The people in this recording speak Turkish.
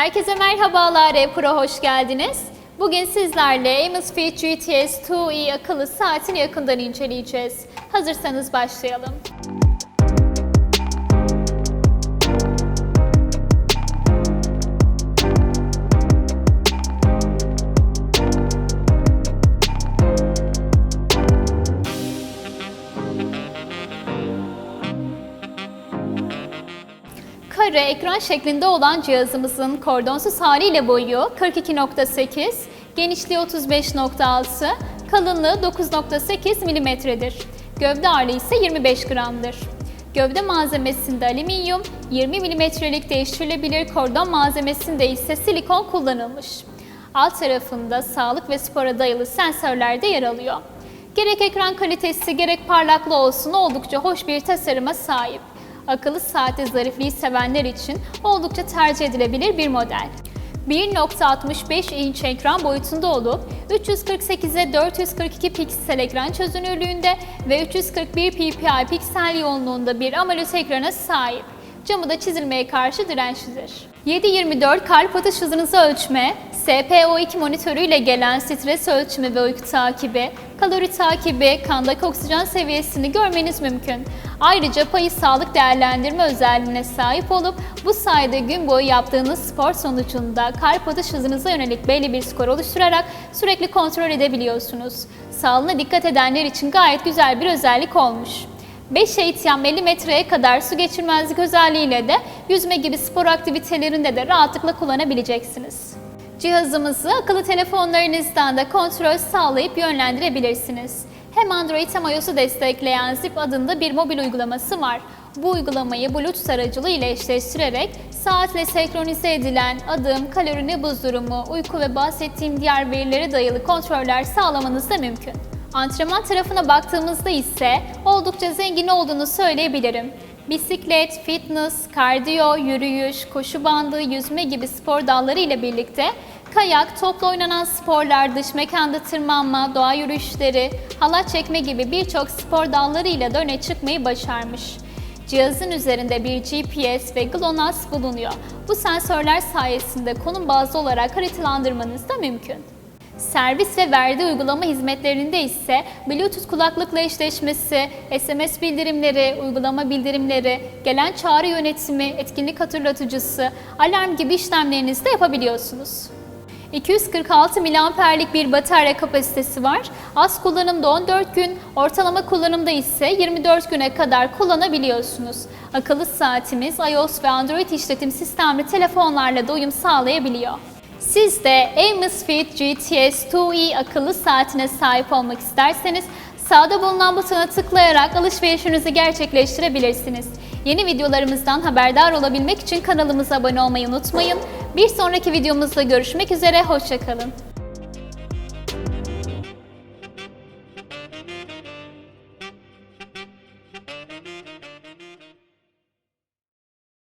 Herkese merhabalar E-Pro hoş geldiniz. Bugün sizlerle Amazfit GTS 2e akıllı saatini yakından inceleyeceğiz. Hazırsanız başlayalım. Kare ekran şeklinde olan cihazımızın kordonsuz haliyle boyu 42.8, genişliği 35.6, kalınlığı 9.8 milimetredir. Gövde ağırlığı ise 25 gramdır. Gövde malzemesinde alüminyum, 20 milimetrelik değiştirilebilir kordon malzemesinde ise silikon kullanılmış. Alt tarafında sağlık ve spora dayalı sensörler de yer alıyor. Gerek ekran kalitesi gerek parlaklığı olsun oldukça hoş bir tasarıma sahip akıllı saate zarifliği sevenler için oldukça tercih edilebilir bir model. 1.65 inç ekran boyutunda olup 348'e 442 piksel ekran çözünürlüğünde ve 341 ppi piksel yoğunluğunda bir AMOLED ekrana sahip. Camı da çizilmeye karşı dirençlidir. 7.24 kalp atış hızınızı ölçme, SPO2 monitörüyle gelen stres ölçümü ve uyku takibi, kalori takibi, kandaki oksijen seviyesini görmeniz mümkün. Ayrıca payı sağlık değerlendirme özelliğine sahip olup bu sayede gün boyu yaptığınız spor sonucunda kalp atış hızınıza yönelik belli bir skor oluşturarak sürekli kontrol edebiliyorsunuz. Sağlığına dikkat edenler için gayet güzel bir özellik olmuş. 5 eğityen 50 metreye kadar su geçirmezlik özelliğiyle de yüzme gibi spor aktivitelerinde de rahatlıkla kullanabileceksiniz. Cihazımızı akıllı telefonlarınızdan da kontrol sağlayıp yönlendirebilirsiniz. Hem Android hem iOS'u destekleyen Zip adında bir mobil uygulaması var. Bu uygulamayı Bluetooth aracılığı ile eşleştirerek saatle senkronize edilen adım, kalori, nabız durumu, uyku ve bahsettiğim diğer verilere dayalı kontroller sağlamanız da mümkün. Antrenman tarafına baktığımızda ise oldukça zengin olduğunu söyleyebilirim. Bisiklet, fitness, kardiyo, yürüyüş, koşu bandı, yüzme gibi spor dalları ile birlikte kayak, topla oynanan sporlar, dış mekanda tırmanma, doğa yürüyüşleri, halat çekme gibi birçok spor dallarıyla da öne çıkmayı başarmış. Cihazın üzerinde bir GPS ve GLONASS bulunuyor. Bu sensörler sayesinde konum bazlı olarak haritalandırmanız da mümkün. Servis ve verdiği uygulama hizmetlerinde ise Bluetooth kulaklıkla eşleşmesi, SMS bildirimleri, uygulama bildirimleri, gelen çağrı yönetimi, etkinlik hatırlatıcısı, alarm gibi işlemlerinizi de yapabiliyorsunuz. 246 miliamperlik bir batarya kapasitesi var. Az kullanımda 14 gün, ortalama kullanımda ise 24 güne kadar kullanabiliyorsunuz. Akıllı saatimiz iOS ve Android işletim sistemli telefonlarla da uyum sağlayabiliyor. Siz de Amazfit GTS 2e akıllı saatine sahip olmak isterseniz sağda bulunan butona tıklayarak alışverişinizi gerçekleştirebilirsiniz. Yeni videolarımızdan haberdar olabilmek için kanalımıza abone olmayı unutmayın. Bir sonraki videomuzda görüşmek üzere, hoşçakalın.